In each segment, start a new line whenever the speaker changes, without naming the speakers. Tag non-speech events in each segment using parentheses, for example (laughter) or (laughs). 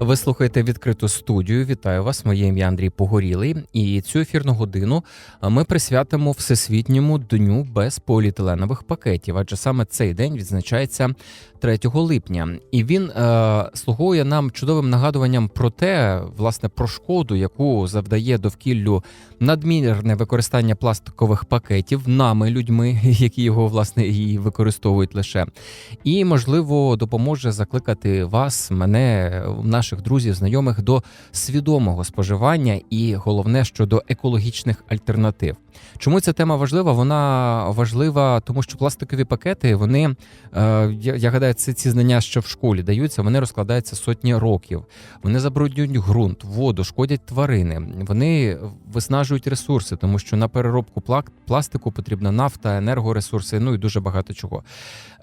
Ви слухаєте відкриту студію. Вітаю вас. Моє ім'я Андрій Погорілий. І цю ефірну годину ми присвятимо всесвітньому дню без поліетиленових пакетів. Адже саме цей день відзначається 3 липня, і він е, слугує нам чудовим нагадуванням про те, власне, про шкоду, яку завдає довкіллю надмірне використання пластикових пакетів нами, людьми, (laughs) які його власне і використовують лише, і можливо допоможе закликати вас, мене, наших друзів, знайомих до свідомого споживання і головне щодо екологічних альтернатив. Чому ця тема важлива? Вона важлива, тому що пластикові пакети, вони е, я, гадаю, це ці знання, що в школі даються, вони розкладаються сотні років. Вони забруднюють ґрунт, воду, шкодять тварини. Вони виснажують ресурси, тому що на переробку пластику потрібна нафта, енергоресурси, ну і дуже багато чого.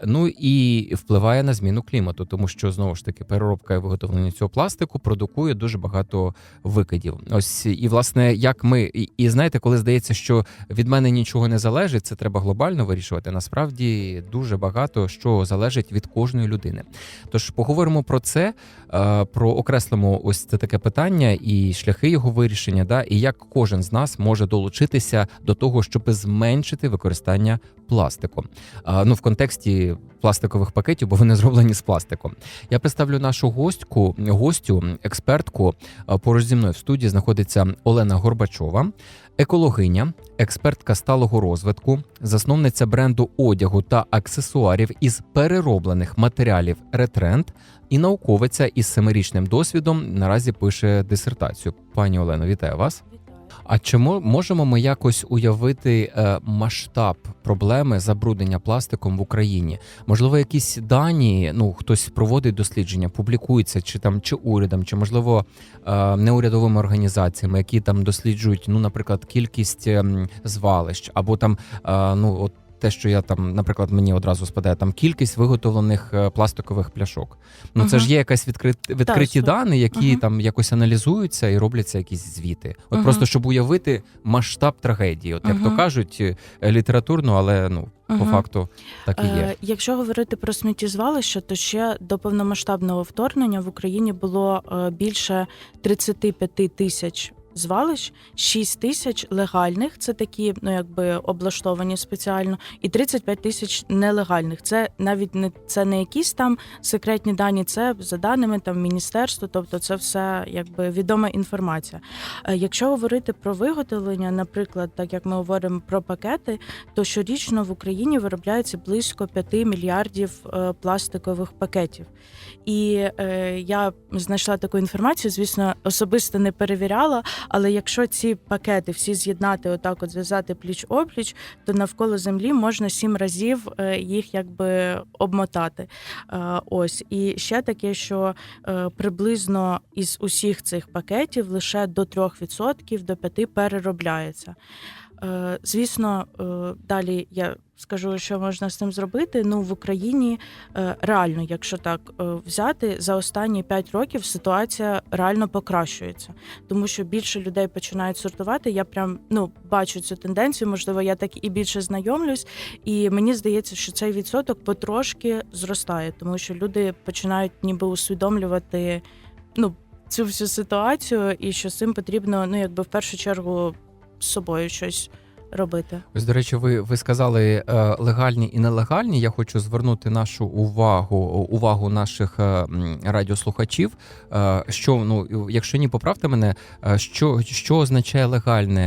Ну і впливає на зміну клімату, тому що знову ж таки переробка і виготовлення цього пластику продукує дуже багато викидів. Ось і власне, як ми і, і знаєте, коли здається, що від мене нічого не залежить, це треба глобально вирішувати. Насправді дуже багато що залежить від кожної людини. Тож поговоримо про це, е, про окреслимо ось це таке питання і шляхи його вирішення, да, і як кожен з нас може долучитися до того, щоб зменшити використання пластику. Ну в контексті пластикових пакетів, бо вони зроблені з пластиком. Я представлю нашу гостьку, гостю, експертку. Поруч зі мною в студії знаходиться Олена Горбачова, екологиня, експертка сталого розвитку, засновниця бренду одягу та аксесуарів із перероблених матеріалів Ретренд і науковиця із семирічним досвідом наразі пише дисертацію. Пані Олено, вітаю вас. А чому можемо ми якось уявити е, масштаб проблеми забруднення пластиком в Україні? Можливо, якісь дані, ну хтось проводить дослідження, публікується, чи там чи урядом, чи можливо е, неурядовими організаціями, які там досліджують, ну, наприклад, кількість ем, звалищ, або там е, ну от. Те, що я там, наприклад, мені одразу спадає там кількість виготовлених е, пластикових пляшок. Ну це ж є якась відкрит, відкриті
сто-
дані, які
Мгм.
там якось аналізуються і робляться якісь звіти. От
Мгм.
просто щоб уявити масштаб трагедії, от як то кажуть, е, літературно, але ну по факту так і є.
Е, Якщо говорити про сміттєзвалище, то ще до повномасштабного вторгнення в Україні було е, більше 35 тисяч звалищ, 6 тисяч легальних, це такі, ну якби облаштовані спеціально, і 35 тисяч нелегальних. Це навіть не це не якісь там секретні дані, це за даними там міністерства, тобто це все якби відома інформація. Е, Якщо говорити про виготовлення, наприклад, так як ми говоримо про пакети, то щорічно в Україні виробляється близько 5 мільярдів е, пластикових пакетів. І е, я знайшла таку інформацію, звісно, особисто не перевіряла. Але якщо ці пакети всі з'єднати, отак, от зв'язати пліч опліч, то навколо землі можна сім разів е, їх якби обмотати. Е, ось і ще таке, що е, приблизно із усіх цих пакетів лише до 3% до 5% переробляється. Звісно, далі я скажу, що можна з цим зробити. Ну в Україні е, реально, якщо так е, взяти, за останні 5 років ситуація реально покращується, тому що більше людей починають сортувати. Я прям ну бачу цю тенденцію. Можливо, я так і більше знайомлюсь, і мені здається, що цей відсоток потрошки зростає, тому що люди починають ніби усвідомлювати ну цю всю ситуацію, і що з цим потрібно, ну якби в першу чергу з собою щось робити.
Ось, до речі, ви, ви сказали е, легальні і нелегальні. Я хочу звернути нашу увагу увагу наших е, радіослухачів. е, Що ну, якщо ні, поправте мене, що, що означає легальне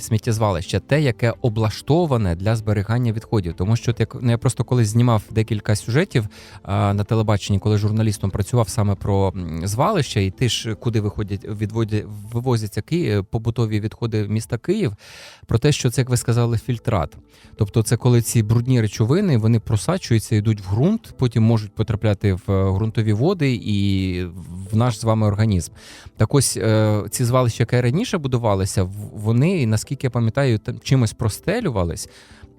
сміттєзвалище? Те, яке облаштоване для зберігання відходів. Тому що як ну, я просто колись знімав декілька сюжетів на телебаченні, коли журналістом працював саме про м, звалище, і ти ж куди виходять відводять вивозяться Ки... побутові відходи міста Київ. Про те, що це, як ви сказали, фільтрат. Тобто, це коли ці брудні речовини вони просачуються, йдуть в ґрунт, потім можуть потрапляти в е, ґрунтові води і в наш з вами організм. Так ось е, ці звалища, які раніше будувалися, вони, наскільки я пам'ятаю, чимось простелювались.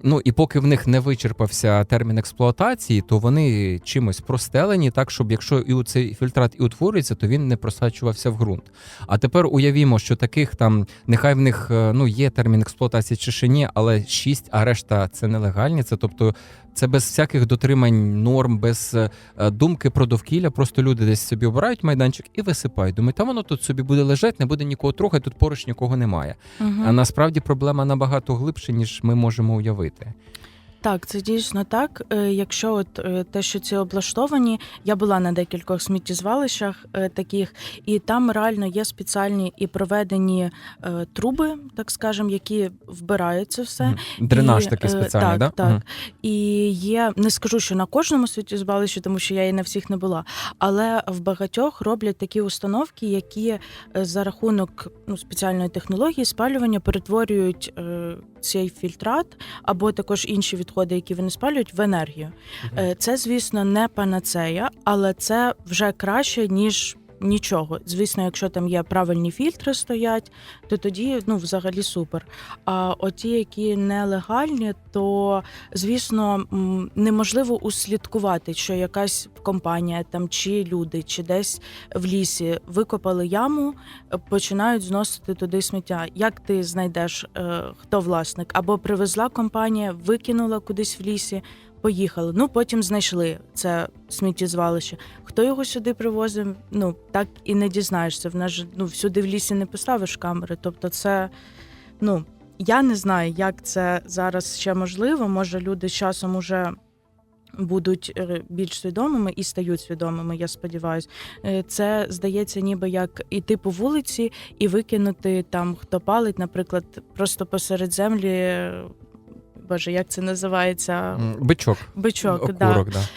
Ну і поки в них не вичерпався термін експлуатації, то вони чимось простелені, так щоб якщо і цей фільтрат і утворюється, то він не просачувався в ґрунт. А тепер уявімо, що таких там нехай в них е, ну є термін експлуатації чи ще ні, але 6, а решта це нелегальні. Це тобто це без всяких дотримань норм, без е, думки про довкілля. Просто люди десь собі обирають майданчик і висипають. Думають, там воно тут собі буде лежати, не буде нікого трогати, тут поруч нікого немає.
Мгм.
А насправді проблема набагато глибше, ніж ми можемо уявити.
Так, це дійсно так. Е, Якщо от е, те, що ці облаштовані, я була на декількох сміттєзвалищах е, таких, і там реально є спеціальні і проведені труби, так скажемо, які вбирають це все.
Дренаж
І,
такий спеціальний,
так,
да?
так.
Мгм.
І є, не скажу, що на кожному сміттєзвалищі, тому що я і на всіх не була, але в багатьох роблять такі установки, які за рахунок ну, спеціальної технології спалювання перетворюють цей фільтрат або також інші відходи, які вони спалюють, в енергію. Е, Це, звісно, не панацея, але це вже краще, ніж. Нічого, звісно, якщо там є правильні фільтри стоять, то тоді ну взагалі супер. А оті, які нелегальні, то звісно неможливо услідкувати, що якась компанія там чи люди, чи десь в лісі викопали яму, починають зносити туди сміття. Як ти знайдеш, е, хто власник? Або привезла компанія, викинула кудись в лісі. Поїхали. Ну потім знайшли це сміттєзвалище. Хто його сюди привозив? Ну так і не дізнаєшся. В нас же ну всюди в лісі не поставиш камери. Тобто, це ну я не знаю, як це зараз ще можливо. Може, люди з часом уже. Будуть е, більш свідомими і стають свідомими, я сподіваюся. Це здається, ніби як іти по вулиці і викинути там, хто палить, наприклад, просто посеред землі. Боже, як це називається?
Бичок.
Бичок.
Окурок, да.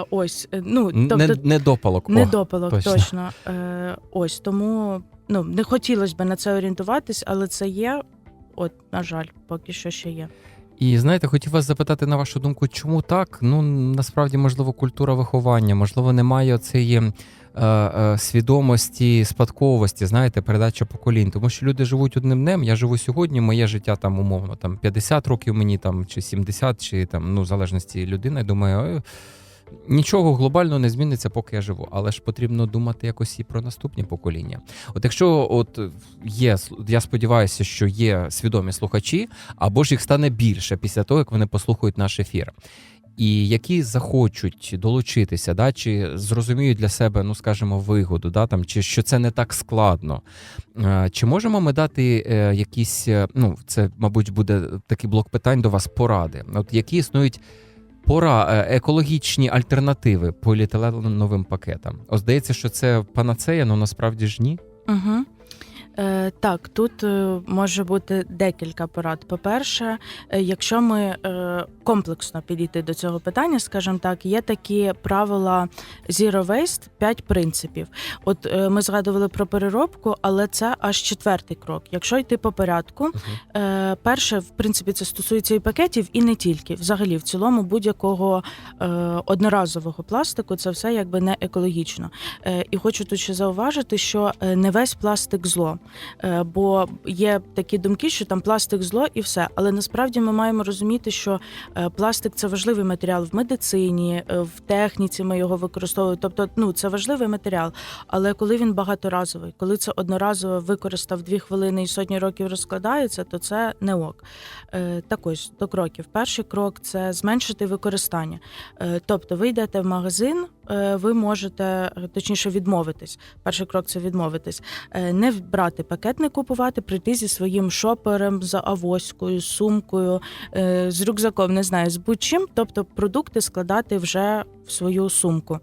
Е, ось, е, ну тобто
не, недопалок. О,
недопалок,
точно.
точно. Е, ось тому ну не хотілося б на це орієнтуватись, але це є. От, на жаль, поки що ще є.
І знаєте, хотів вас запитати на вашу думку, чому так? Ну насправді, можливо, культура виховання, можливо, немає цієї свідомості, спадковості, знаєте, передача поколінь. Тому що люди живуть одним днем. Я живу сьогодні, моє життя там умовно там 50 років мені там чи 70, чи там ну в залежності людини. Думаю, «Ой, Нічого глобально не зміниться, поки я живу, але ж потрібно думати якось і про наступні покоління. От якщо от є, я сподіваюся, що є свідомі слухачі, або ж їх стане більше після того, як вони послухають наш ефір. І які захочуть долучитися, да, чи зрозуміють для себе, ну скажімо, вигоду, да, там, чи що це не так складно. Е, Чи можемо ми дати е, якісь, е, ну це, мабуть, буде такий блок питань до вас поради, от які існують пора екологічні альтернативи поліетиленовим пакетам. О, здається, що це панацея, але насправді ж ні.
Угу. Е, так, тут е, може бути декілька порад. По-перше, е, якщо ми е, комплексно підійти до цього питання, скажімо так, є такі правила Zero Waste, 5 принципів. От е, ми згадували про переробку, але це аж четвертий крок. Якщо йти по порядку, Е, перше, в принципі, це стосується і пакетів, і не тільки. Взагалі, в цілому, будь-якого е, одноразового пластику це все якби не екологічно. Е, і хочу тут ще зауважити, що е, не весь пластик зло. Е, бо є такі думки, що там пластик зло і все. Але насправді ми маємо розуміти, що е, пластик це важливий матеріал в медицині, е, в техніці ми його використовуємо. Тобто, ну це важливий матеріал. Але коли він багаторазовий, коли це одноразово використав дві хвилини і сотні років розкладається, то це не ок. Так ось до кроків. Перший крок це зменшити використання. Тобто, ви йдете в магазин, ви можете е, точніше відмовитись. Перший крок це відмовитись. Е, не брати пакет, не купувати, прийти зі своїм шопером, за авоською, сумкою, е, з рюкзаком, не знаю, з будь-чим, тобто продукти складати вже в свою сумку.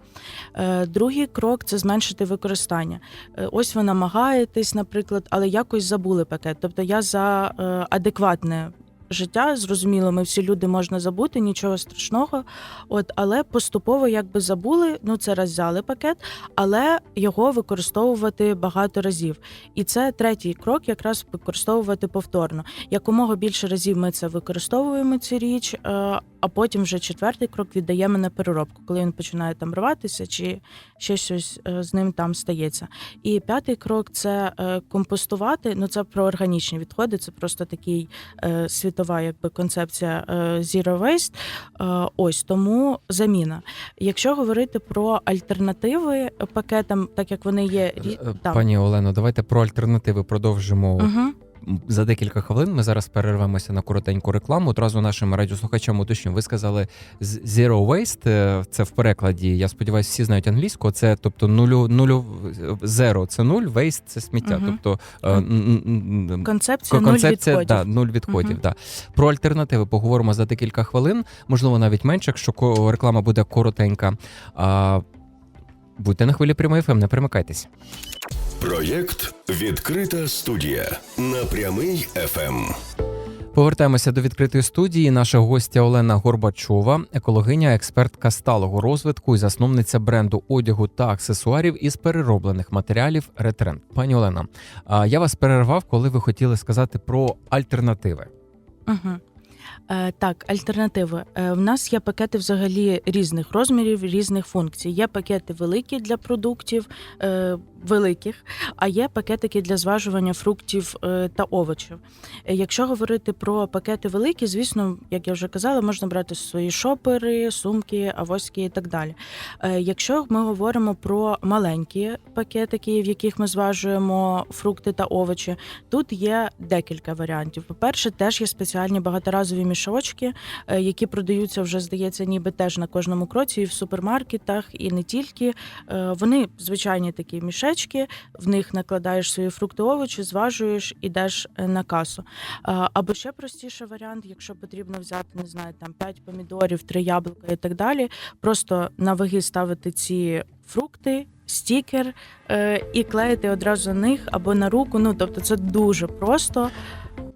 Е, Другий крок це зменшити використання. Е, Ось ви намагаєтесь, наприклад, але якось забули пакет. Тобто я за е, адекватне. Життя зрозуміло, ми всі люди можна забути, нічого страшного. От, але поступово якби забули, ну це раз взяли пакет, але його використовувати багато разів. І це третій крок, якраз використовувати повторно. Якомога більше разів ми це використовуємо цю річ, е, а потім вже четвертий крок віддаємо на переробку, коли він починає там рватися, чи ще щось е, з ним там стається. І п'ятий крок це е, компостувати. Ну це про органічні відходи, це просто такий світовий світова якби концепція е, Zero Waste. Е, Ось тому заміна. Якщо говорити про альтернативи пакетам, так як вони є
Е. Пані Олено, давайте про альтернативи продовжимо
Угу.
За декілька хвилин. Ми зараз перервемося на коротеньку рекламу. Одразу нашим радіослухачам уточню. Ви сказали Zero Waste, е, це в перекладі. Я сподіваюся, всі знають англійську. Це тобто нулю нулю zero – це нуль, waste – це сміття.
Мгм.
Тобто е,
Концепція,
концепція
нуль відходів.
да, нуль відходів.
Мгм.
Да. Про альтернативи поговоримо за декілька хвилин, можливо, навіть менше, якщо реклама буде коротенька. Будьте на хвилі прямої ФМ, не перемикайтесь.
Проєкт Відкрита студія на прямий Ем. ФМ.
Повертаємося до відкритої студії. Наша гостя Олена Горбачова, екологиня, експертка сталого розвитку і засновниця бренду одягу та аксесуарів із перероблених матеріалів Ретренд. Пані Олена, я вас перервав, коли ви хотіли сказати про альтернативи.
Угу. Е, так, альтернативи. Е, в нас є пакети взагалі різних розмірів, різних функцій. Є пакети великі для продуктів, е, великих, а є пакетики для зважування фруктів та овочів. Якщо говорити про пакети великі, звісно, як я вже казала, можна брати свої шопери, сумки, авоськи і так далі. Якщо ми говоримо про маленькі пакетики, в яких ми зважуємо фрукти та овочі, Тут є декілька варіантів. По-перше, теж є спеціальні багаторазові мішочки, е, які продаються вже, здається, ніби теж на кожному кроці, і в супермаркетах, і не тільки. Е, Вони звичайні такі мішечки, в них накладаєш свої фрукти, овочі, зважуєш, ідеш е, на касу. Або ще простіший варіант, якщо потрібно взяти, не знаю, там 5 помідорів, 3 яблука і так далі. Просто на ваги ставити ці фрукти. Стікер і клеїти одразу на них або на руку. Ну тобто це дуже просто.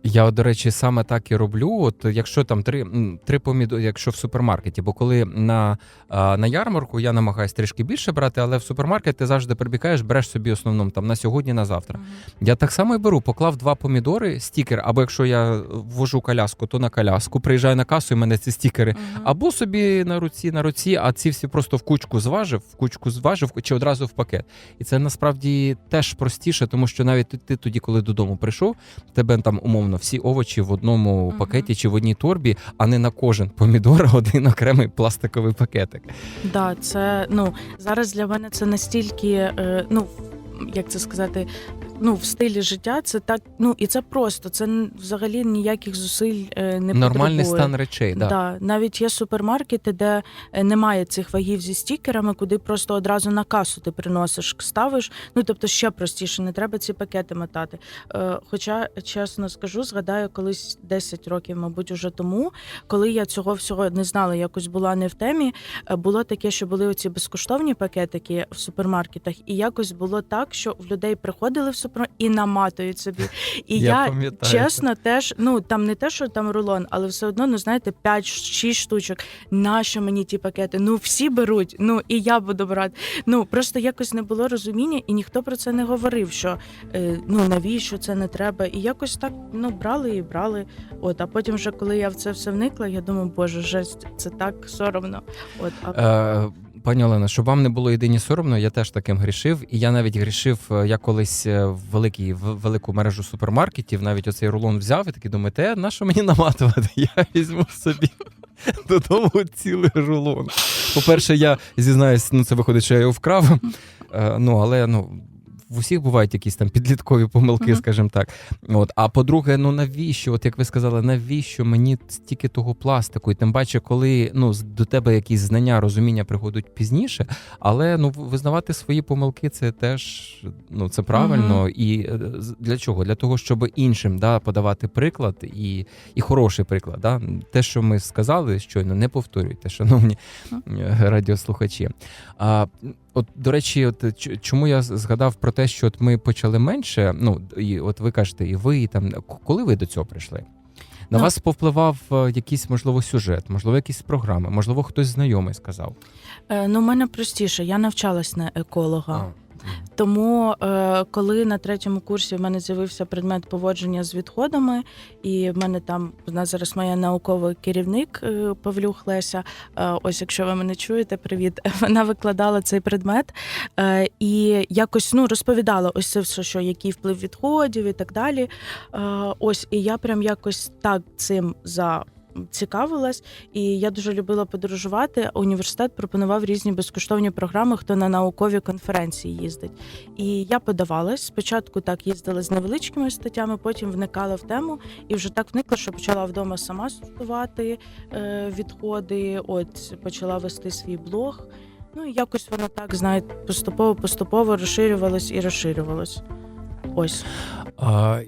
Я, до речі, саме так і роблю. От якщо там три, три помідори, якщо в супермаркеті, бо коли на, на ярмарку я намагаюся трішки більше брати, але в супермаркет ти завжди прибігаєш, береш собі основному там на сьогодні, на завтра. Я так само і беру, поклав два помідори, стікер, або якщо я ввожу коляску, то на коляску, приїжджаю на касу, і в мене ці стікери.
Мгм.
Або собі на руці, на руці, а ці всі просто в кучку зважив, в кучку зважив чи одразу в пакет. І це насправді теж простіше, тому що навіть ти тоді, коли додому прийшов, тебе там умовно всі овочі в одному
Мгм.
пакеті чи в одній торбі, а не на кожен помідор (laughs) один окремий пластиковий пакетик.
Да, це ну зараз для мене це настільки, е, ну як це сказати, ну в стилі життя це так. Ну і це просто. Це взагалі ніяких зусиль е, не
Нормальний
потребує.
стан речей. Да.
Да. навіть є супермаркети, де е, немає цих вагів зі стікерами, куди просто одразу на касу ти приносиш, ставиш. Ну тобто ще простіше, не треба ці пакети мотати. Е, Хоча, чесно скажу, згадаю, колись 10 років, мабуть, уже тому, коли я цього всього не знала, якось була не в темі. е, Було таке, що були оці безкоштовні пакетики в супермаркетах, і якось було так, що в людей приходили в супермаркет і наматують собі. І я,
пам'ятаю.
чесно теж, ну там не те, що там рулон, але все одно, ну знаєте, 5-6 штучок. Нащо мені ті пакети? Ну всі беруть, ну і я буду брати. Ну просто якось не було розуміння, і ніхто про це не говорив. Що е, ну навіщо це не треба? І якось так ну брали і брали. От, а потім, вже коли я в це все вникла, я думаю, боже, жесть, це так соромно. От а
Е, Пані Олена, щоб вам не було єдині соромно, я теж таким грішив. І я навіть грішив. е, Я колись е, в великій в велику мережу супермаркетів, навіть оцей рулон взяв і такий думаю, те на що мені наматувати? (laughs) Я візьму собі (laughs) додому цілий рулон. По-перше, я зізнаюсь, ну це виходить, що я його вкрав. Е, Ну але ну. В усіх бувають якісь там підліткові помилки, скажімо так. От а по-друге, ну навіщо? От як ви сказали, навіщо мені стільки того пластику? І тим паче, коли ну до тебе якісь знання, розуміння приходять пізніше, але ну визнавати свої помилки це теж ну це правильно. І е, для чого? Для того, щоб іншим да подавати приклад і, і хороший приклад. Да? Те, що ми сказали, щойно не повторюйте, шановні е, радіослухачі. А от до речі, от ч- чому я згадав про те, що от ми почали менше. Ну і от ви кажете, і ви і там коли ви до цього прийшли? На
Ну-
вас повпливав е, якийсь можливо сюжет, можливо, якісь програми, можливо, хтось знайомий сказав.
е, ну, у мене простіше, я навчалась на еколога. Тому, е, коли на третьому курсі в мене з'явився предмет поводження з відходами, і в мене там вона зараз моя науковий керівник е, Павлюх Леся. е, Ось, якщо ви мене чуєте, привіт. (laughs) Вона викладала цей предмет і якось ну розповідала ось це все, що який вплив відходів і так далі. Ось, і я прям якось так цим за. Цікавилась, і я дуже любила подорожувати. Університет пропонував різні безкоштовні програми, хто на наукові конференції їздить. І я подавалась. Спочатку так їздила з невеличкими статтями, потім вникала в тему, і вже так вникла, що почала вдома сама сортувати е, відходи. От почала вести свій блог. Ну і якось воно так, знаєте, поступово поступово розширювалось і розширювалось. Ось.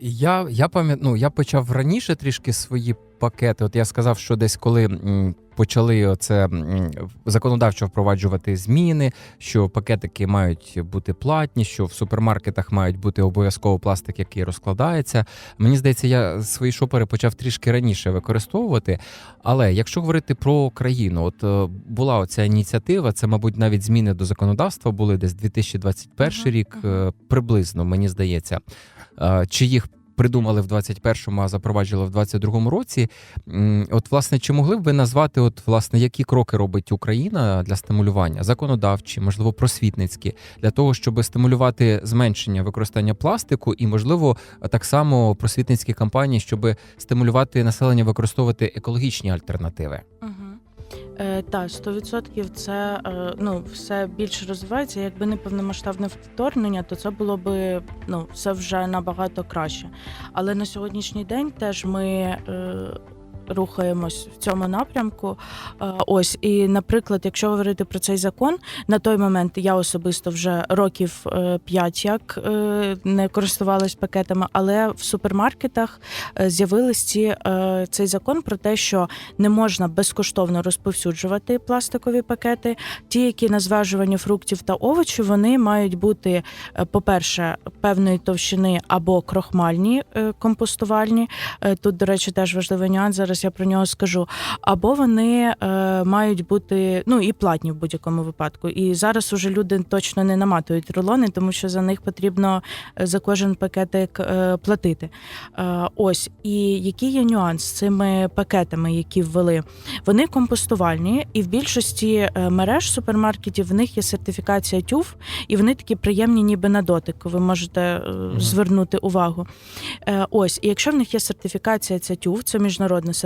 Я, я пам'ятаю, ну, я почав раніше трішки свої пакети. От я сказав, що десь коли почали оце м, законодавчо впроваджувати зміни, що пакетики мають бути платні, що в супермаркетах мають бути обов'язково пластик, який розкладається. Мені здається, я свої шопери почав трішки раніше використовувати. Але якщо говорити про країну, от е, була оця ініціатива, це, мабуть, навіть зміни до законодавства були десь 2021 рік, е, приблизно, мені здається. Е, Чи їх придумали в 21-му, а запроваджували в 22-му році? От, власне, чи могли б ви назвати, от, власне, які кроки робить Україна для стимулювання, законодавчі, можливо, просвітницькі, для того, щоб стимулювати зменшення використання пластику, і, можливо, так само просвітницькі кампанії, щоб стимулювати населення використовувати екологічні альтернативи?
Угу. Е, та 100% це е, ну все більше розвивається. Якби не повномасштабне вторгнення, то це було би ну все вже набагато краще. Але на сьогоднішній день теж ми. Е, Рухаємось в цьому напрямку. Е, Ось і, наприклад, якщо говорити про цей закон, на той момент я особисто вже років 5 як е, не користувалась пакетами, але в супермаркетах е, е, цей закон про те, що не можна безкоштовно розповсюджувати пластикові пакети. Ті, які на зважування фруктів та овочів, вони мають бути, е, по-перше, певної товщини або крохмальні е, компостувальні. Е, Тут, до речі, теж важливий нюанс. Зараз я про нього скажу. Або вони е, мають бути ну і платні в будь-якому випадку. І зараз уже люди точно не наматують рулони, тому що за них потрібно е, за кожен пакетик е, платити. Е, Ось і який є нюанс з цими пакетами, які ввели? Вони компостувальні, і в більшості е, мереж супермаркетів в них є сертифікація ТЮВ, і вони такі приємні, ніби на дотик. Ви можете е, звернути увагу. Е, Ось, і якщо в них є сертифікація, ця ТЮВ, це міжнародна сертифікація,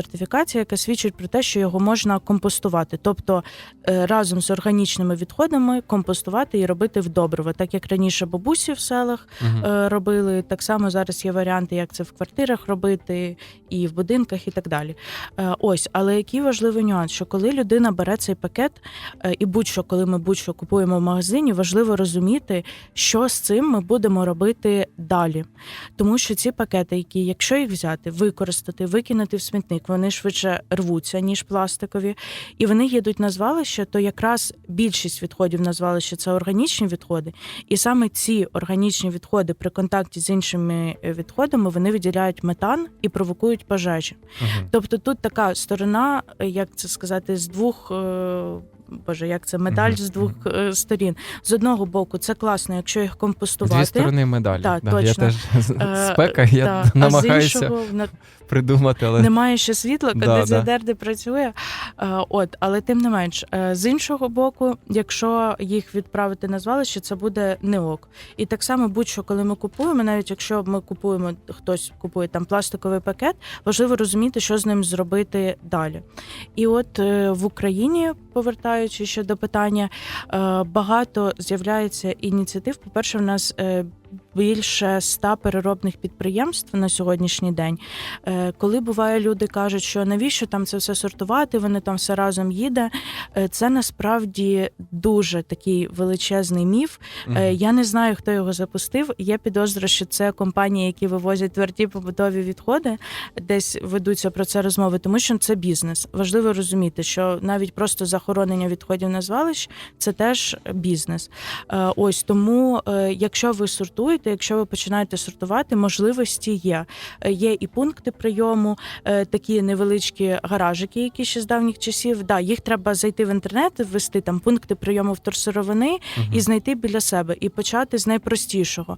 яка свідчить про те, що його можна компостувати, тобто е, разом з органічними відходами компостувати і робити в добриво, так як раніше бабусі в селах е, робили. Так само зараз є варіанти, як це в квартирах робити, і в будинках, і так далі. Е, Ось, але який важливий нюанс, що коли людина бере цей пакет, і будь-що, коли ми будь-що купуємо в магазині, важливо розуміти, що з цим ми будемо робити далі. Тому що ці пакети, які, якщо їх взяти, використати, викинути в смітник, вони швидше рвуться, ніж пластикові, і вони їдуть на звалище, то якраз більшість відходів на звалище це органічні відходи. І саме ці органічні відходи при контакті з іншими е, відходами вони виділяють метан і провокують пожежі.
Мгм.
Тобто тут така сторона, е, як це сказати, з двох. Боже, як це медаль з двох е, сторін. З одного боку, це класно, якщо їх
Дві
компостувати.
сторони медалі.
Так,
Я
точно.
теж
Е,
спека, я
та, А з
намагаюся
іншого
придумати, але
немає ще світла,
Да,
кондиціонер не працює. Е, От, але тим не менш, е, з іншого боку, якщо їх відправити на звалище, це буде не ок. І так само, будь-що, коли ми купуємо, навіть якщо ми купуємо, хтось купує там пластиковий пакет, важливо розуміти, що з ним зробити далі. І от в Україні, повертаючись ще щодо питання, е, багато з'являється ініціатив. По-перше, в нас е, більше ста переробних підприємств на сьогоднішній день. Е, Коли буває, люди кажуть, що навіщо там це все сортувати, вони там все разом їде. е, Це насправді дуже такий величезний міф. Е, Я не знаю, хто його запустив. Я підозрюю, що це компанії, які вивозять тверді побутові відходи, десь ведуться про це розмови, тому що це бізнес. Важливо розуміти, що навіть просто захоронення відходів на звалищ це теж бізнес. Ось тому, якщо ви сортуєте сортуєте, якщо ви починаєте сортувати, можливості є. Е, Є і пункти прийому, е, такі невеличкі гаражики, які ще з давніх часів. Да, їх треба зайти в інтернет, ввести там пункти прийому вторсировини
угу.
і знайти біля себе, і почати з найпростішого.